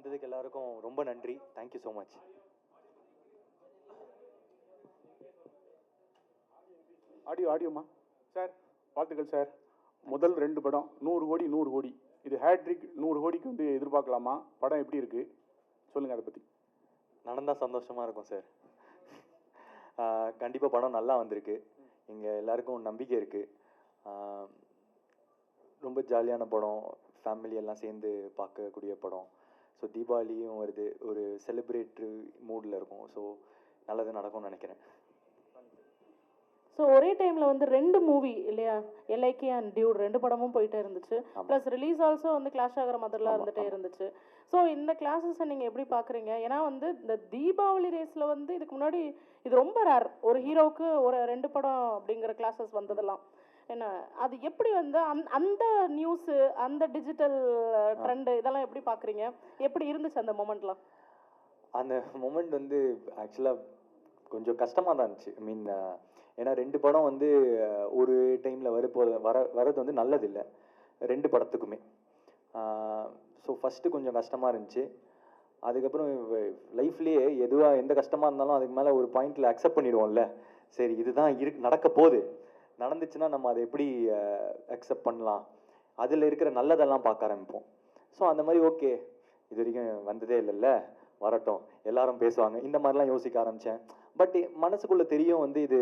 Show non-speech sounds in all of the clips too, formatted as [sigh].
வந்ததுக்கு எல்லாருக்கும் ரொம்ப நன்றி. Thank you so much audio ஆடியோமா sir வாழ்த்துக்கள் சார் முதல் ரெண்டு படம் நூறு கோடி நூறு கோடி. இது ஹேட்ரிக் நூறு கோடிக்கு வந்து எதிர்பார்க்கலாமா? படம் எப்படி இருக்கு? சொல்லுங்க அதை பத்தி. நடந்தா சந்தோஷமா இருக்கும் சார் கண்டிப்பாக படம் நல்லா வந்திருக்கு. எங்கள் எல்லாருக்கும் நம்பிக்கை இருக்கு. ஆஹ் ரொம்ப ஜாலியான படம். ஃபேமிலி எல்லாம் சேர்ந்து பார்க்கக்கூடிய படம். ஸோ தீபாவளியும் வருது. ஒரு செலிப்ரேட்டரி மூடில் இருக்கும். ஸோ நல்லது நடக்கும்னு நினைக்கிறேன். ஸோ ஒரே டைம்ல வந்து ரெண்டு மூவி இல்லையா? எல்ஐகே அண்ட் டியூட் ரெண்டு படமும் போயிட்டே இருந்துச்சு. ப்ளஸ் ரிலீஸ் ஆல்சோ வந்து கிளாஷ் ஆகிற மாதிரிலாம் ஆமா. இருந்துச்சு. ஸோ இந்த கிளாஸஸை நீங்கள் எப்படி பார்க்குறீங்க ஏன்னா வந்து இந்த தீபாவளி ரேஸில் வந்து இதுக்கு முன்னாடி இது ரொம்ப ரேர் ஒரு ஹீரோவுக்கு ஒரு ரெண்டு படம் அப்படிங்கிற கிளாஸஸ் வந்ததெல்லாம். என்ன அது எப்படி வந்து அந் அந்த நியூஸு அந்த டிஜிட்டல் ட்ரெண்டு இதெல்லாம் எப்படி பார்க்குறீங்க எப்படி இருந்துச்சு அந்த மொமெண்ட்லாம் அந்த மொமெண்ட் வந்து ஆக்சுவலாக கொஞ்சம் கஷ்டமாக தான் இருந்துச்சு. ஐ மீன் ஏன்னா ரெண்டு படம் வந்து ஒரு டைமில் வரப்போ வர வரது வந்து நல்லதில்லை. ரெண்டு படத்துக்குமே. ஸோ ஃபஸ்ட்டு கொஞ்சம் கஷ்டமாக இருந்துச்சு. அதுக்கப்புறம் லைஃப்லேயே எதுவாக எந்த கஷ்டமாக இருந்தாலும் அதுக்கு மேலே ஒரு பாயிண்டில் அக்செப்ட் பண்ணிடுவோம்ல. சரி இதுதான் இருக்கு நடக்க போகுது. நடந்துச்சுன்னா நம்ம அதை எப்படி அக்செப்ட் பண்ணலாம்? அதில் இருக்கிற நல்லதெல்லாம் பார்க்க ஆரம்பிப்போம். ஸோ அந்த மாதிரி ஓகே இது வரைக்கும் வந்ததே இல்லைல்ல. வரட்டும். எல்லாரும் பேசுவாங்க. இந்த மாதிரிலாம் யோசிக்க ஆரம்பித்தேன் பட் மனசுக்குள்ளே தெரியும் வந்து இது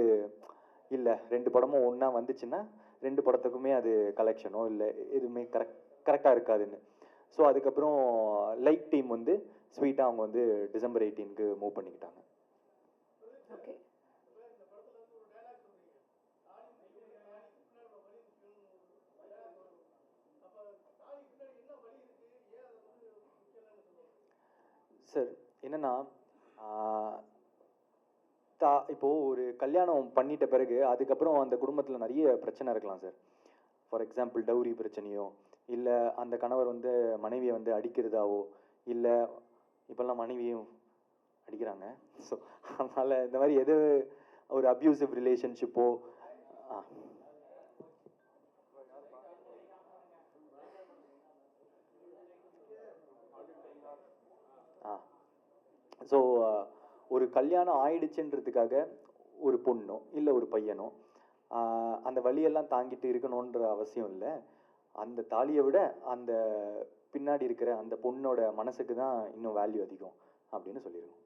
இல்லை. ரெண்டு படமும் ஒன்றா வந்துச்சுன்னா ரெண்டு படத்துக்குமே அது கலெக்ஷனோ இல்லை எதுவுமே கரெக்ட் கரெக்டாக இருக்காதுன்னு. ஸோ அதுக்கப்புறம் லைட் டீம் வந்து ஸ்வீட்டாக அவங்க வந்து டிசம்பர் எயிட்டீனுக்கு மூவ் பண்ணிக்கிட்டாங்க. ஓகே சார் என்னன்னா தா இப்போ ஒரு கல்யாணம் பண்ணிட்ட பிறகு அதுக்கப்புறம் அந்த குடும்பத்தில் நிறைய பிரச்சனை இருக்கலாம் சார் ஃபார் எக்ஸாம்பிள் டவுரி பிரச்சனையோ இல்லை அந்த கணவர் வந்து மனைவியை வந்து அடிக்கிறதாவோ இல்லை இப்போல்லாம் மனைவியும் அடிக்கிறாங்க. ஸோ அதனால் இந்த மாதிரி எது ஒரு அப்யூசிவ் ரிலேஷன்ஷிப்போ ஆ ஸோ ஒரு கல்யாணம் ஆயிடுச்சுன்றதுக்காக ஒரு பொண்ணோ இல்லை ஒரு பையனோ அந்த வழியெல்லாம் தாங்கிட்டு இருக்கணுன்ற அவசியம் இல்லை. அந்த தாலியை விட அந்த பின்னாடி இருக்கிற அந்த பொண்ணோட மனசுக்கு தான் இன்னும் வேல்யூ அதிகம் அப்படின்னு சொல்லியிருக்கோம்.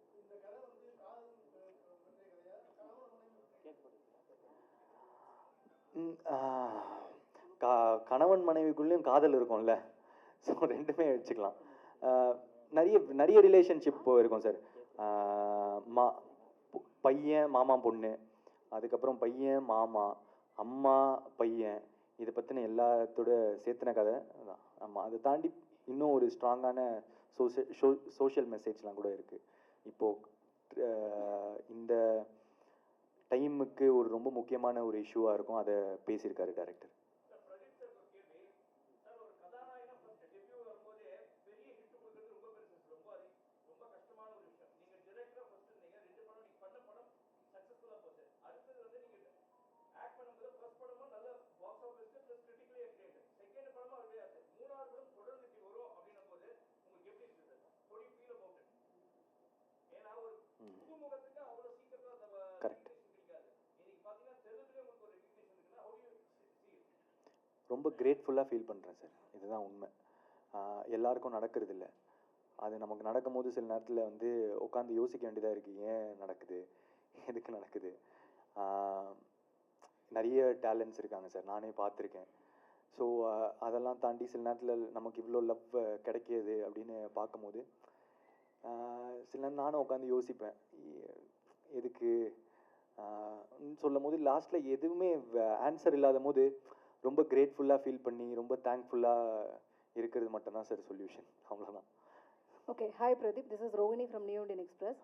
கா- கணவன் மனைவிக்குள்ளேயும் காதல் இருக்கும்ல. ஸோ ரெண்டுமே வச்சுக்கலாம். நிறைய நிறைய ரிலேஷன்ஷிப் இருக்கும் சார். மா பையன் மாமா பொண்ணு அதுக்கப்புறம் பையன் மாமா அம்மா பையன் இதை பற்றின எல்லாத்தோட சேர்த்துன கதை தான் ஆமாம் அதை தாண்டி இன்னும் ஒரு ஸ்ட்ராங்கான சோஷியல் சோஷியல் மெசேஜ்லாம் கூட இருக்குது இப்போது இந்த டைமுக்கு ஒரு ரொம்ப முக்கியமான ஒரு இஷ்யூவாக இருக்கும் அதை பேசியிருக்காரு டேரக்டர். ரொம்ப கிரேட்ஃபுல்லாக ஃபீல் பண்ணுறேன் சார் இதுதான் உண்மை. எல்லாருக்கும் நடக்கிறது இல்லை அது நமக்கு நடக்கும்போது சில நேரத்தில் வந்து உட்காந்து யோசிக்க வேண்டியதாக இருக்குது ஏன் நடக்குது? எதுக்கு நடக்குது? நிறைய டேலண்ட்ஸ் இருக்காங்க சார் நானே பார்த்துருக்கேன். ஸோ அதெல்லாம் தாண்டி சில நேரத்தில் நமக்கு இவ்வளோ லவ் கிடைக்கிது அப்படின்னு பார்க்கும்போது சில நேரம் நானும் உட்காந்து யோசிப்பேன். எதுக்கு? சொல்லும் போது லாஸ்ட்டில் எதுவுமே ஆன்சர் இல்லாத போது ரொம்ப கிரேட்ஃபுல்லாக ஃபீல் பண்ணி ரொம்ப தேங்க்ஃபுல்லாக இருக்கிறது மட்டும்தான் சார் சொல்யூஷன் அவ்வளோதான் okay hi Pradeep. This is Rohini from New Indian Express.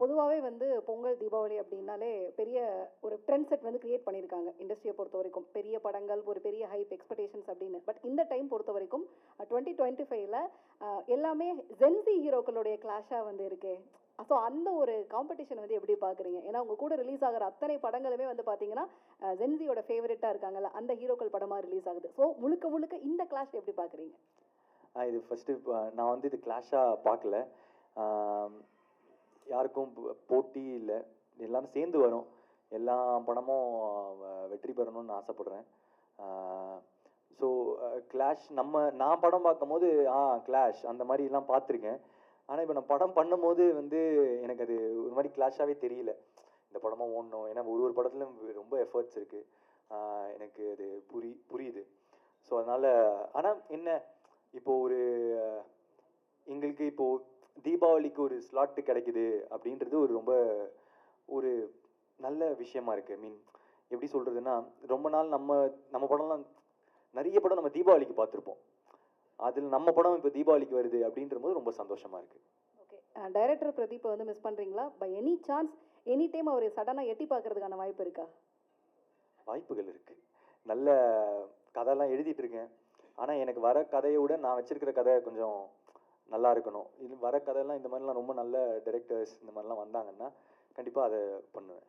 பொதுவாகவே வந்து பொங்கல் தீபாவளி அப்படின்னாலே பெரிய ஒரு ட்ரெண்ட் செட் வந்து கிரியேட் பண்ணியிருக்காங்க இண்டஸ்ட்ரியை பொறுத்த வரைக்கும். பெரிய படங்கள் ஒரு பெரிய ஹைப் எக்ஸ்பெக்டேஷன்ஸ் அப்படின்னு. பட் இந்த டைம் பொறுத்த வரைக்கும் டுவெண்ட்டி டுவெண்ட்டி ஃபைவ்ல எல்லாமே ஜென்சி ஹீரோக்களுடைய கிளாஷாக வந்து இருக்கு. ஸோ அந்த ஒரு காம்படிஷன் வந்து எப்படி பார்க்குறீங்க? ஏன்னா உங்கள் கூட ரிலீஸ் ஆகிற அத்தனை படங்களுமே வந்து பார்த்தீங்கன்னா ஜென்சியோட ஃபேவரட்டாக இருக்காங்கல்ல அந்த ஹீரோக்கள் படமாக ரிலீஸ் ஆகுது. ஸோ முழுக்க முழுக்க இந்த கிளாஷ் எப்படி பார்க்குறீங்க? இது ஃபஸ்ட்டு நான் வந்து இது கிளாஷாக பார்க்கல. யாருக்கும் போ- போட்டி இல்லை. எல்லாரும் சேர்ந்து வரும். எல்லா படமும் வெற்றி பெறணும்னு ஆசைப்படுறேன். ஸோ கிளாஷ் நம்ம நான் படம் பார்க்கும்போது ஆ கிளாஷ் அந்த மாதிரிலாம் பார்த்துருக்கேன். ஆனால் இப்போ நான் படம் பண்ணும்போது வந்து எனக்கு அது ஒரு மாதிரி கிளாஷாகவே தெரியல. இந்த படமாக ஓடணும். ஏன்னா ஒரு ஒரு படத்துலையும் ரொம்ப எஃபர்ட்ஸ் இருக்குது எனக்கு அது புரி புரியுது. ஸோ அதனால் ஆனால் என்ன? இப்போ ஒரு எங்களுக்கு இப்போது தீபாவளிக்கு ஒரு ஸ்லாட்டு கிடைக்குது அப்படின்றது ஒரு ரொம்ப ஒரு நல்ல விஷயமா இருக்குது மீன் எப்படி சொல்கிறதுன்னா ரொம்ப நாள் நம்ம நம்ம படம்லாம் நிறைய படம் நம்ம தீபாவளிக்கு பார்த்துருப்போம். அதில் நம்ம படம் இப்போ தீபாவளிக்கு வருது அப்படின்ற போது ரொம்ப சந்தோஷமா இருக்கு. ஓகே டைரக்டர் பிரதீப்பை வந்து மிஸ் பண்ணுறீங்களா by any chance any time அவர் சடனாக எட்டி பார்க்கறதுக்கான வாய்ப்பு இருக்கா? வாய்ப்புகள் இருக்கு. நல்ல கதைலாம் எழுதிட்டு இருக்கேன். ஆனால் எனக்கு வர கதையை விட நான் வச்சிருக்கிற கதை கொஞ்சம் நல்லா இருக்கணும். இது வர கதையெல்லாம் இந்த மாதிரிலாம் ரொம்ப நல்ல டைரக்டர்ஸ் இந்த மாதிரிலாம் வந்தாங்கன்னா கண்டிப்பாக அதை பண்ணுவேன்.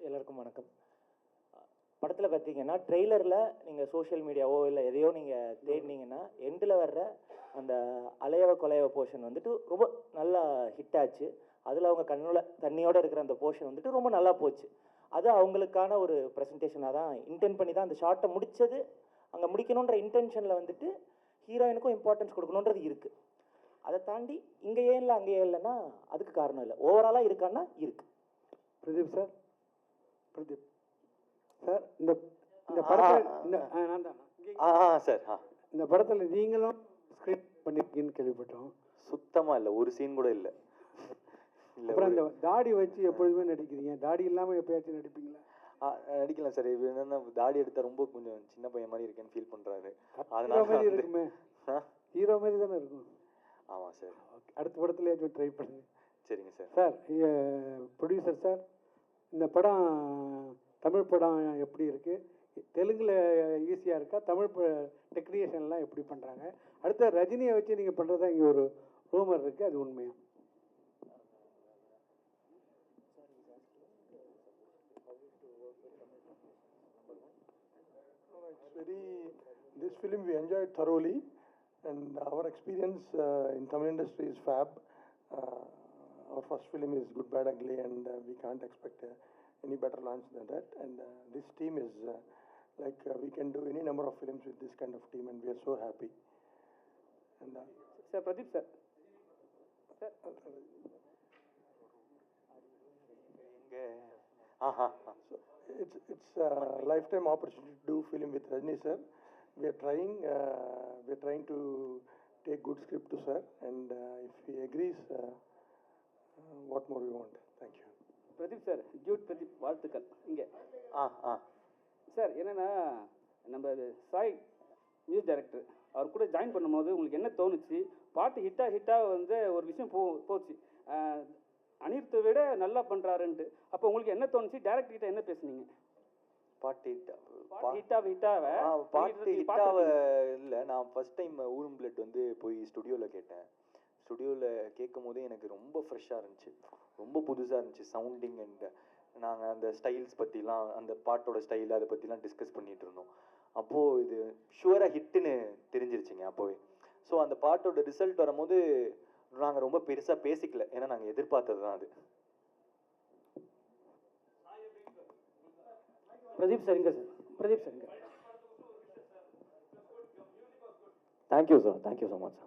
எல்லாருக்கும் வணக்கம். படத்தில் பார்த்தீங்கன்னா ட்ரெய்லரில் நீங்கள் சோஷியல் மீடியாவோ இல்லை எதையோ நீங்கள் தேடினீங்கன்னா எண்டில் வர்ற அந்த அலையவ கொலையவ போர்ஷன் வந்துட்டு ரொம்ப நல்லா ஹிட் ஆச்சு. அதில் அவங்க கண்ணோட தண்ணியோடு இருக்கிற அந்த போர்ஷன் வந்துட்டு ரொம்ப நல்லா போச்சு. அது அவங்களுக்கான ஒரு ப்ரெசன்டேஷனாக தான் இன்டென்ட் பண்ணி தான் அந்த ஷார்ட்டை முடித்தது அங்கே முடிக்கணுன்ற இன்டென்ஷனில் வந்துட்டு ஹீரோயினுக்கும் இம்பார்ட்டன்ஸ் கொடுக்கணுன்றது இருக்குது அதை தாண்டி இங்கே ஏன் இல்லை அங்கே ஏன் இல்லைன்னா அதுக்கு காரணம் இல்லை. ஓவராலாக இருக்கான்னா இருக்குது பிரதீப் சார்? பிரதீப். சார் இந்த இந்த படத்தில் இந்த ஆ. ஆ, நான் தான். ஆ ஆ சார் ஆ. இந்த படத்தில் நீங்களும் ஸ்கிரிப்ட் பண்ணியிருக்கீங்கன்னு கேள்விப்பட்டோம். சுத்தமாக இல்லை ஒரு சீன் கூட இல்லை. அப்புறம் இந்த தாடி வச்சு எப்பொழுதுமே நடிக்கிறீங்க. தாடி இல்லாமல் எப்பயாச்சும் நடிப்பீங்களா? நடிக்கலாம் சார். இது என்னன்னா தாடி எடுத்தா ரொம்ப கொஞ்சம் சின்ன பையன் மாதிரி இருக்கேன்னு ஃபீல் பண்றாரு. ஹீரோ அதனால இருக்குமே? ஹீரோ மாதிரி தானே இருக்கும். ஆமா சார். அடுத்த படத்துலயாச்சும் ட்ரை பண்ணுங்க. சரிங்க சார். சார் ப்ரொடியூசர் சார் இந்த படம் தமிழ் படம் எப்படி இருக்குது தெலுங்கில் ஈஸியாக இருக்கா? தமிழ் டெக்னீஷியன்லாம் எப்படி பண்ணுறாங்க அடுத்த ரஜினியை வச்சு நீங்கள் பண்ணுறதா இங்கே ஒரு ரூமர் இருக்குது அது உண்மையா? It's very, this film we enjoyed thoroughly and our experience uh, in Tamil industry is fab. Uh, our first film is Good, Bad, Ugly, and uh, we can't expect uh, any better launch than that. And uh, this team is like we can do any number of films with this kind of team, and we are so happy. And sir, Pradeep sir. sir. Uh-huh, uh-huh. So it's it's a lifetime opportunity to do film with Rajni sir. We are trying uh, we are trying to take good script to sir, and uh, if he agrees. Uh, what more we want? Thank you. Pradeep sir Jude Pradeep வாழ்த்துக்கள். இங்கே. ஆ ஆ. Sir என்னன்னா நம்ம Sai music director அவர் கூட join பண்ணும்போது உங்களுக்கு என்ன தோணுச்சு? பாட்டு ஹிட்டாக ஹிட்டாக வந்து ஒரு விஷயம் போ போச்சு. அனிருத்தை விட நல்லா பண்ணுறாருன்ட்டு அப்போ உங்களுக்கு என்ன தோணுச்சு? டேரக்டர் கிட்ட என்ன பேசுனீங்க? பாட்டு பாட்டு ஹிட்டாவ இல்லை நான் ஃபர்ஸ்ட் டைம் ஊரும் பிளட் வந்து போய் ஸ்டுடியோவில் கேட்டேன். ஸ்டுடியோவில் கேட்கும் போதே எனக்கு ரொம்ப ஃப்ரெஷ்ஷாக இருந்துச்சு. ரொம்ப புதுசாக இருந்துச்சு சவுண்டிங் அண்ட் நாங்கள் அந்த ஸ்டைல்ஸ் பற்றிலாம் அந்த பாட்டோட ஸ்டைல் அதை பற்றிலாம் டிஸ்கஸ் பண்ணிட்டு இருந்தோம். அப்போது இது ஷுவராக ஹிட்டுன்னு தெரிஞ்சிருச்சுங்க அப்போவே. ஸோ அந்த பாட்டோட ரிசல்ட் வரும்போது நாங்கள் ரொம்ப பெருசாக பேசிக்கல. ஏன்னா நாங்கள் எதிர்பார்த்தது தான் அது. பிரதீப் சார். இங்கே சார் பிரதீப் சார் இங்கே thank you sir thank you so much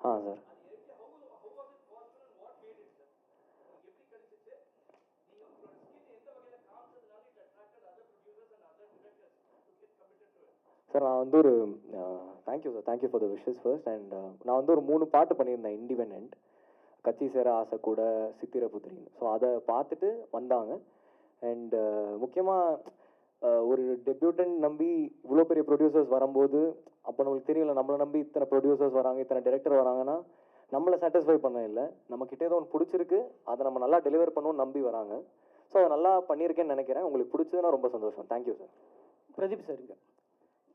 ah sir. Sir நான் வந்து ஒரு thank you sir thank you for the wishes first and நான் வந்து ஒரு மூணு பாட்டு பண்ணியிருந்தேன் இண்டிபெண்ட் கத்தி சேர ஆசை கூட சித்திர புத்திரின்னு. ஸோ அதை பார்த்துட்டு வந்தாங்க. அண்ட் முக்கியமாக ஒரு டெபியூட்டன் நம்பி இவ்வளோ பெரிய ப்ரொடியூசர்ஸ் வரும்போது அப்போ நம்மளுக்கு தெரியல நம்மளை நம்பி இத்தனை ப்ரொடியூசர்ஸ் வராங்க இத்தனை டைரக்டர் வராங்கன்னா நம்மளை சாட்டிஸ்ஃபை பண்ண இல்லை. நம்மக்கிட்ட ஏதோ ஒன்று பிடிச்சிருக்கு அதை நம்ம நல்லா டெலிவர் பண்ணுவோம்னு நம்பி வராங்க. ஸோ அதை நல்லா பண்ணியிருக்கேன்னு நினைக்கிறேன். உங்களுக்கு பிடிச்சதுன்னா ரொம்ப சந்தோஷம். தேங்க்யூ சார் பிரதீப் சாருங்க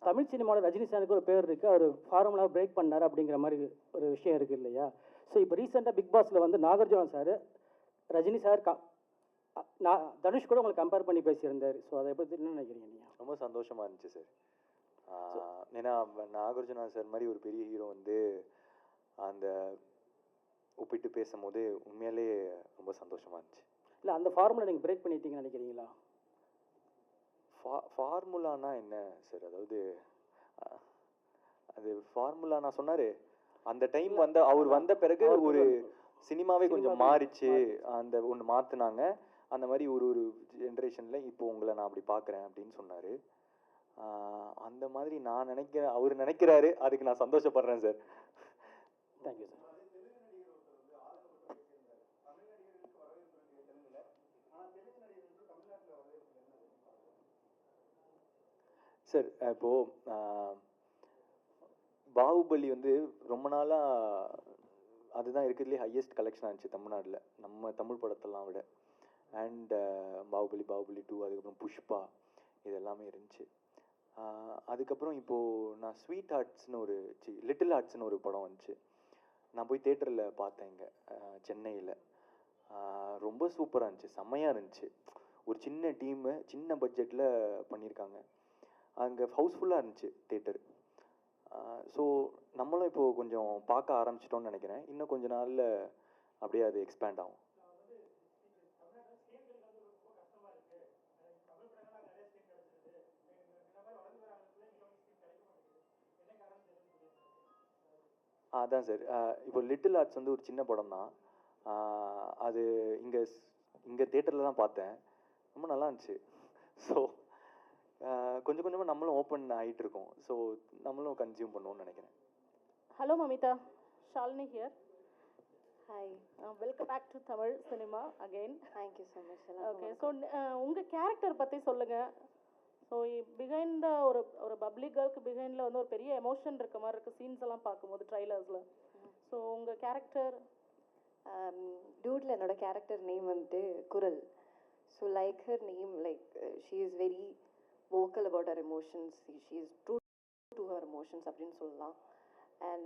தமிழ் சினிமாவில் ரஜினி சாருக்கு ஒரு பேர் இருக்குது அவர் ஃபார்முலா பிரேக் பண்ணார் அப்படிங்கிற மாதிரி ஒரு விஷயம் இருக்குது இல்லையா? ஸோ இப்போ ரீசெண்டாக பிக் பாஸில் வந்து நாகார்ஜுன சார் ரஜினி சார் க நான் தனுஷ் கூட உங்களை கம்பேர் பண்ணி பேசியிருந்தார். ஸோ அதை எப்படி என்ன நினைக்கிறீங்க நீங்கள் ரொம்ப சந்தோஷமா இருந்துச்சு சார் ஏன்னா நாகார்ஜுனா சார் மாதிரி ஒரு பெரிய ஹீரோ வந்து அந்த ஒப்பிட்டு பேசும்போது உண்மையாலே ரொம்ப சந்தோஷமா இருந்துச்சு. இல்லை அந்த ஃபார்முலா நீங்கள் பிரேக் பண்ணிட்டீங்கன்னு நினைக்கிறீங்களா? ஃபா ஃபார்முலானா என்ன சார்? அதாவது அது ஃபார்முலா நான் சொன்னாரு அந்த டைம் வந்த அவர் வந்த பிறகு ஒரு சினிமாவே கொஞ்சம் மாறிச்சு அந்த ஒன்று மாத்துனாங்க. அந்த மாதிரி ஒரு ஒரு ஜென்ரேஷன்ல இப்போ உங்களை நான் அப்படி பார்க்குறேன் அப்படின்னு சொன்னாரு. அந்த மாதிரி நான் நினைக்கிறேன் அவர் நினைக்கிறாரு. அதுக்கு நான் சந்தோஷப்படுறேன் சார். தேங்க்யூ சார் சார் இப்போ ஆஹ், பாகுபலி வந்து ரொம்ப நாளா அதுதான் இருக்கிறதுலே ஹையஸ்ட் கலெக்ஷன் ஆச்சு தமிழ்நாட்டில். நம்ம தமிழ் படத்தெல்லாம் விட. அண்ட் பாகுபலி பாகுபலி டூ அதுக்கப்புறம் புஷ்பா இது எல்லாமே இருந்துச்சு. அதுக்கப்புறம் இப்போது நான் ஸ்வீட் ஆர்ட்ஸ்னு ஒரு சி லிட்டில் ஆர்ட்ஸ்னு ஒரு படம் வந்துச்சு. நான் போய் தேட்டரில் பார்த்தேன் இங்கே சென்னையில். ரொம்ப சூப்பராக இருந்துச்சு செம்மையாக இருந்துச்சு. ஒரு சின்ன டீமு சின்ன பட்ஜெட்டில் பண்ணியிருக்காங்க. அங்கே ஹவுஸ்ஃபுல்லாக இருந்துச்சு தேட்டர் ஸோ நம்மளும் இப்போது கொஞ்சம் பார்க்க ஆரம்பிச்சிட்டோம்னு நினைக்கிறேன். இன்னும் கொஞ்ச நாளில் அப்படியே அது எக்ஸ்பேண்ட் ஆகும். அதான் சார். இப்போ லிட்டில் ஆர்ட்ஸ் வந்து ஒரு சின்ன படம் தான் அது இங்கே இங்கே தேட்டரில் தான் பார்த்தேன். ரொம்ப நல்லா இருந்துச்சு. [laughs] ஸோ கொஞ்சம் கொஞ்சமாக நம்மளும் ஓப்பன் ஆகிட்டு இருக்கோம் ஸோ நம்மளும் கன்சியூம் பண்ணுவோம்னு நினைக்கிறேன். Hello Mamitha Shalini here hi welcome back to Tamil cinema again thank you so much okay so உங்கள் கேரக்டர் பற்றி சொல்லுங்கள் ஸோ பிஹைண்ட் த ஒரு ஒரு பப்ளிக் கேர்ளுக்கு பிஹைண்டில் வந்து ஒரு பெரிய எமோஷன் இருக்க மாதிரி இருக்குது சீன்ஸ் எல்லாம் பார்க்கும்போது ட்ரைலர்ஸில் ஸோ உங்கள் கேரக்டர் டூட்ல என்னோட கேரக்டர் நேம் வந்துட்டு குரல். So like her name like she is very vocal about her emotions. She is true to her emotions அப்படின்னு சொல்லலாம். Um,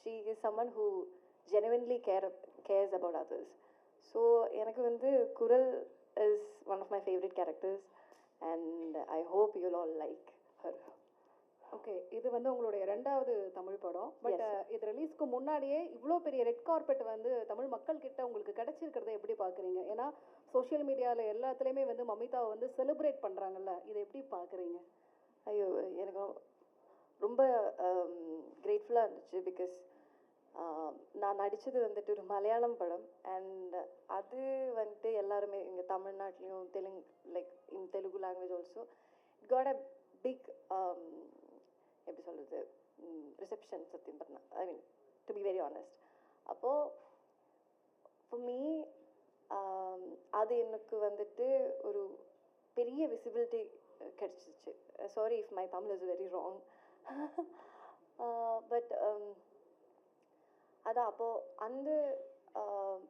she is someone who genuinely care cares about others. So எனக்கு வந்து குரல் is one of my favorite characters. And I hope you'll all like her. Okay இது வந்து உங்களுடைய ரெண்டாவது தமிழ் படம். But sir. இது ரிலீஸ்க்கு முன்னாடியே இவ்வளோ பெரிய ரெட் கார்பெட் வந்து தமிழ் மக்கள் கிட்ட உங்களுக்கு கிடைச்சிருக்கிறத எப்படி பார்க்குறீங்க? ஏன்னா சோஷியல் மீடியாவில் எல்லாத்துலேயுமே வந்து மமிதாவை வந்து செலிப்ரேட் பண்ணுறாங்கல்ல இதை எப்படி பார்க்குறீங்க? ஐயோ எனக்கு ரொம்ப கிரேட்ஃபுல்லாக இருந்துச்சு பிகாஸ் நான் நடித்தது வந்துட்டு ஒரு மலையாளம் படம். அண்ட் அது வந்துட்டு எல்லாருமே இங்கே தமிழ்நாட்டிலையும் Telugu like in Telugu language also it got a big எப்படி சொல்கிறது ரிசப்ஷன் சத்தியம் பண்ணா I mean to be very honest அப்போது ஃபார் மீ அது எனக்கு வந்துட்டு ஒரு பெரிய விசிபிலிட்டி கிடச்சிச்சு. Sorry if my Tamil is very wrong but அதான் அப்போது அந்த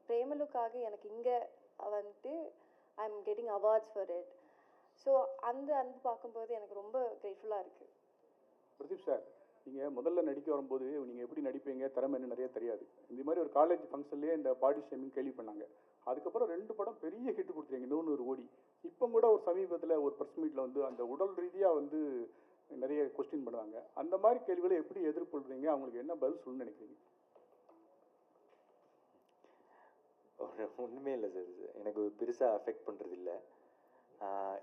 பிரேமலுக்காக எனக்கு இங்கே வந்துட்டு I am getting awards for it so அந்த அன்பு பார்க்கும்போது எனக்கு ரொம்ப கிரேட்ஃபுல்லாக இருக்குது பிரதீப் சார் நீங்கள் முதல்ல நடிக்க வரும்போது நீங்கள் எப்படி நடிப்பீங்க திறமை என்ன நிறைய தெரியாது. இந்த மாதிரி ஒரு காலேஜ் ஃபங்க்ஷன்லேயே இந்த பாடி ஷேமிங் கேள்வி பண்ணாங்க. அதுக்கப்புறம் ரெண்டு படம் பெரிய ஹிட் கொடுத்துருங்க நூறு ஓடி. இப்போ கூட ஒரு சமீபத்தில் ஒரு ப்ரெஸ் மீட்டில் வந்து அந்த உடல் ரீதியாக வந்து நிறைய கொஸ்டின் பண்ணுவாங்க. அந்த மாதிரி கேள்விகளை எப்படி எதிர்கொள்கிறீங்க அவங்களுக்கு என்ன பதில் சொல்லணும்னு நினைக்கிறீங்க ஒரு [laughs] ஒன்றுமே இல்லை சார் எனக்கு பெருசாக அஃபெக்ட் பண்ணுறது இல்லை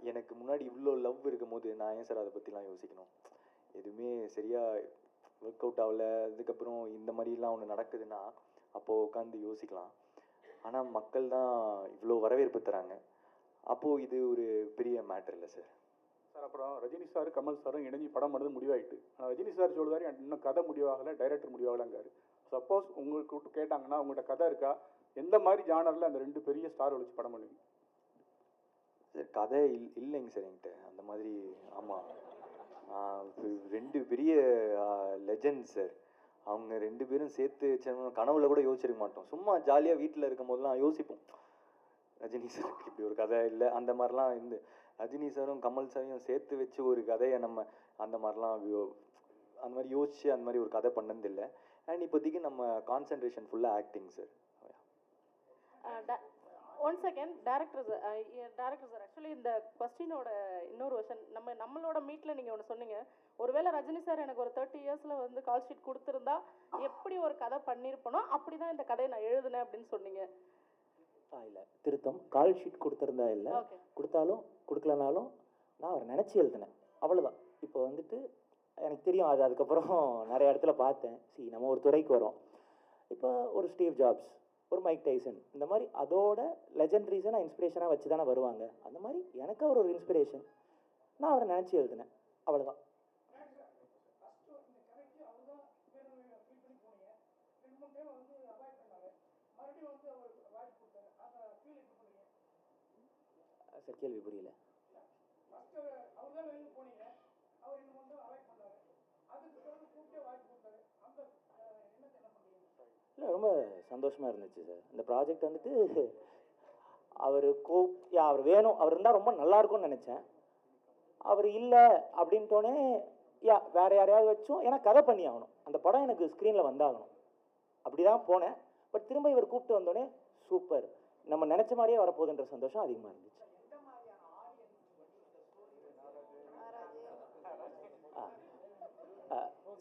எனக்கு முன்னாடி இவ்வளோ லவ் இருக்கும் போது நான் ஏன் சார் அதை பற்றிலாம் யோசிக்கணும்? எதுவுமே சரியாக ஒர்க் அவுட் ஆகல. அதுக்கப்புறம் இந்த மாதிரிலாம் ஒன்று நடக்குதுன்னா அப்போது உட்காந்து யோசிக்கலாம். ஆனால் மக்கள் தான் இவ்வளோ வரவேற்பு தராங்க. அப்போது இது ஒரு பெரிய மேட்டர் இல்லை சார் சார் அப்புறம் ரஜினி சார் கமல் சாரும் இணைஞ்சு படம் பண்ணது முடிவாயிட்டு. ஆனால் ரஜினி சார் சொல்லுவாரு இன்னும் கதை முடிவாகலை டைரக்டர் முடிவாகலங்காரு சப்போஸ் உங்களுக்கு கேட்டாங்கன்னா உங்கள்கிட்ட கதை இருக்கா? எந்த மாதிரி ஜானரில் அந்த ரெண்டு பெரிய ஸ்டார் வச்சு படம் பண்ணுவீங்க? சார் கதை இல் இல்லைங்க சார் என்கிட்ட. அந்த மாதிரி ஆமாம் ரெண்டு பெரிய லெஜண்ட் சார் அவங்க ரெண்டு பேரும் சேர்த்து வச்சோம்னா கனவுல கூட யோசிச்சிருக்க மாட்டோம். சும்மா ஜாலியாக வீட்டில் இருக்கும் போதெல்லாம் யோசிப்போம். ரஜினி சாருக்கு இப்படி ஒரு கதை இல்லை. அந்த மாதிரிலாம் இருந்து ரஜினி சாரும் கமல் சாரையும் சேர்த்து வச்சு ஒரு கதையை நம்ம அந்த மாதிரிலாம் அந்த மாதிரி யோசிச்சு அந்த மாதிரி ஒரு கதை பண்ணதில்லை. அண்ட் இப்போதைக்கு நம்ம கான்சென்ட்ரேஷன் ஃபுல்லாக acting sir one second director sir director sir actually இந்த கொஸ்டினோட இன்னொரு வெர்ஷன் நம்ம நம்மளோட மீட்டில் நீங்கள் ஒன்று சொன்னீங்க. ஒருவேளை ரஜினி சார் எனக்கு ஒரு தேர்ட்டி இயர்ஸில் வந்து கால் ஷீட் கொடுத்துருந்தா எப்படி ஒரு கதை பண்ணியிருப்பனோ அப்படி தான் இந்த கதையை நான் எழுதினேன் அப்படின்னு சொன்னீங்க. இல்லை. திருத்தம். கால் ஷீட் கொடுத்துருந்தா இல்லை. கொடுத்தாலும் கொடுக்கலனாலும் நான் அவரை நினச்சி எழுதினேன். அவ்வளோதான் இப்போ வந்துட்டு எனக்கு தெரியும். அது அதுக்கப்புறம் [laughs] நிறைய இடத்துல பார்த்தேன். சி நம்ம ஒரு துறைக்கு வரோம். இப்போ ஒரு ஸ்டீவ் ஜாப்ஸ் ஒரு மைக் டைசன் இந்த மாதிரி அதோட லெஜெண்டரிஸை நான் இன்ஸ்பிரேஷனாக வச்சு தானே வருவாங்க. அந்த மாதிரி எனக்கு அவர் ஒரு இன்ஸ்பிரேஷன் நான் அவரை நினச்சி எழுதினேன். அவ்வளோதான் சார் கேள்வி புரியல ரொம்ப சந்தோஷமாக இருந்துச்சு சார். இந்த ப்ராஜெக்ட் வந்துட்டு அவர் கோ யா அவர் வேணும் அவர் இருந்தால் ரொம்ப நல்லாயிருக்கும்னு நினச்சேன். அவர் இல்லை அப்படின்ட்டோன்னே யா வேற யாரையாவது வச்சும் ஏன்னா கதை பண்ணி ஆகணும். அந்த படம் எனக்கு ஸ்க்ரீனில் வந்தாகணும். அப்படி தான் போனேன். பட் திரும்ப இவர் கூப்பிட்டு வந்தோடனே சூப்பர். நம்ம நினச்ச மாதிரியே வரப்போகுதுன்ற சந்தோஷம் அதிகமாக இருந்துச்சு.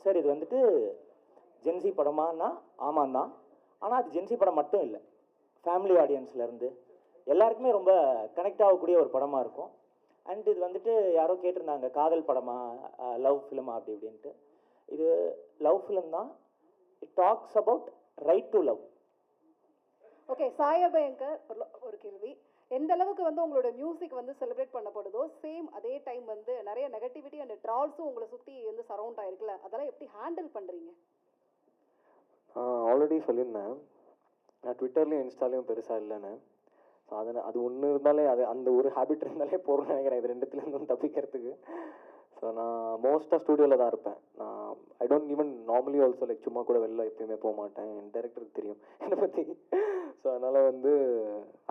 சார் இது வந்துட்டு ஜென்சி படமானா ஆமாம் தான். ஆனால் அது ஜென்சி படம் மட்டும் இல்லை. ஃபேமிலி ஆடியன்ஸ்லேருந்து எல்லாருக்குமே ரொம்ப கனெக்ட் ஆகக்கூடிய ஒரு படமாக இருக்கும். அண்ட் இது வந்துட்டு யாரோ கேட்டிருந்தாங்க காதல் படமா? லவ் ஃபிலிமா அப்படி இப்படின்ட்டு. இது லவ் ஃபிலிம் தான். It talks about right to love okay Sai Abhyankar ஒரு கேள்வி. எந்த அளவுக்கு வந்து உங்களோட மியூசிக் வந்து செலிப்ரேட் பண்ணப்படுதோ சேம் அதே டைம் வந்து நிறைய நெகட்டிவிட்டி அண்ட் ட்ரால்ஸும் உங்களை சுற்றி வந்து சரௌண்ட் ஆயிருக்குல்ல. அதெல்லாம் எப்படி ஹேண்டில் பண்ணுறீங்க ஆல்ரெடி சொல்லியிருந்தேன். நான் ட்விட்டர்லேயும் இன்ஸ்டாலையும் பெருசாக இல்லைன்னு. ஸோ அதை அது ஒன்று இருந்தாலே அது அந்த ஒரு ஹேபிட் இருந்தாலே போகிறோம்னு நினைக்கிறேன். இது ரெண்டுத்துலேருந்து தப்பிக்கிறதுக்கு. ஸோ நான் மோஸ்ட்டாக ஸ்டூடியோவில் தான் இருப்பேன். நான் I don't even normally also like சும்மா கூட வெளில எப்பயுமே போக மாட்டேன். என் டேரக்டருக்கு தெரியும். என்னை பற்றி ஸோ அதனால் வந்து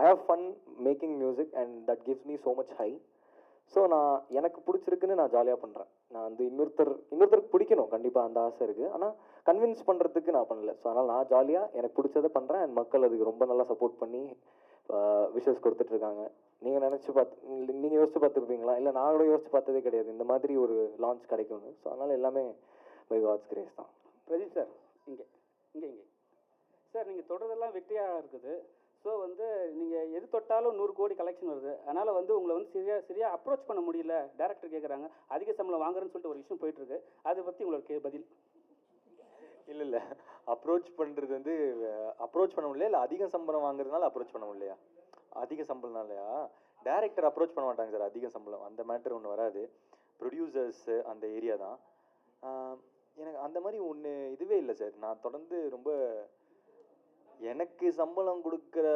I have fun making music and that gives me so much high so நான் எனக்கு பிடிச்சிருக்குன்னு நான் ஜாலியாக பண்ணுறேன் நான் வந்து இன்னொருத்தர் இன்னொருத்தருக்கு பிடிக்கணும். கண்டிப்பாக அந்த ஆசை இருக்குது ஆனால் கன்வின்ஸ் பண்ணுறதுக்கு நான் பண்ணல. ஸோ அதனால் நான் ஜாலியாக எனக்கு பிடிச்சதை பண்ணுறேன் அண்ட் மக்கள் அதுக்கு ரொம்ப நல்லா சப்போர்ட் பண்ணி விஷஸ் கொடுத்துட்ருக்காங்க நீங்கள் நினச்சி பார்த்து நீங்கள் யோசிச்சு பார்த்துருப்பீங்களா? இல்லை நான் கூட யோசிச்சு பார்த்ததே கிடையாது. இந்த மாதிரி ஒரு லான்ச் கிடைக்கும்னு. ஸோ அதனால் எல்லாமே பை காட்ஸ் கிரேஸ் தான். பிரதீப் சார் இங்கே இங்கே இங்கே. சார் நீங்கள் தொடர்றதெல்லாம் வெற்றியாக இருக்குது. ஸோ வந்து நீங்கள் எது தொட்டாலும் நூறு கோடி கலெக்ஷன் வருது. அதனால் வந்து உங்களை வந்து சரியாக சரியாக அப்ரோச் பண்ண முடியல. டேரக்டர் கேட்குறாங்க அதிக சம்பளம் வாங்குறேன்னு சொல்லிட்டு ஒரு விஷயம் போயிட்டுருக்கு. அதை பற்றி உங்களுக்கு பதில். இல்லை இல்லை. அப்ரோச் பண்ணுறது வந்து அப்ரோச் பண்ண முடியல இல்லை அதிக சம்பளம் வாங்குறதுனால அப்ரோச் பண்ண முடியலையா? அதிக சம்பளம்னாலயா? டேரக்டர் அப்ரோச் பண்ண மாட்டாங்க சார் அதிக சம்பளம். அந்த மேட்ரு ஒன்று வராது. ப்ரொடியூசர்ஸு அந்த ஏரியா தான். எனக்கு அந்த மாதிரி ஒன்று இதுவே இல்லை சார். நான் தொடர்ந்து ரொம்ப எனக்கு சம்பளம் கொடுக்குற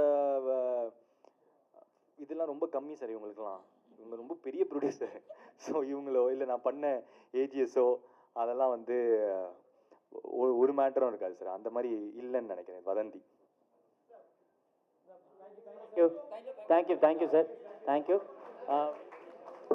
வ- இதெல்லாம் ரொம்ப கம்மி சார் இவங்களுக்குலாம் இவங்க ரொம்ப பெரிய ப்ரொடியூசர் ஸோ இவங்களோ இல்லை நான் பண்ண ஏஜிஎஸோ அதெல்லாம் வந்து ஒரு மேட்டரும் இருக்காது சார் அந்த மாதிரி இல்லைன்னு நினைக்கிறேன் வதந்தி. Thank you thank you thank you sir thank you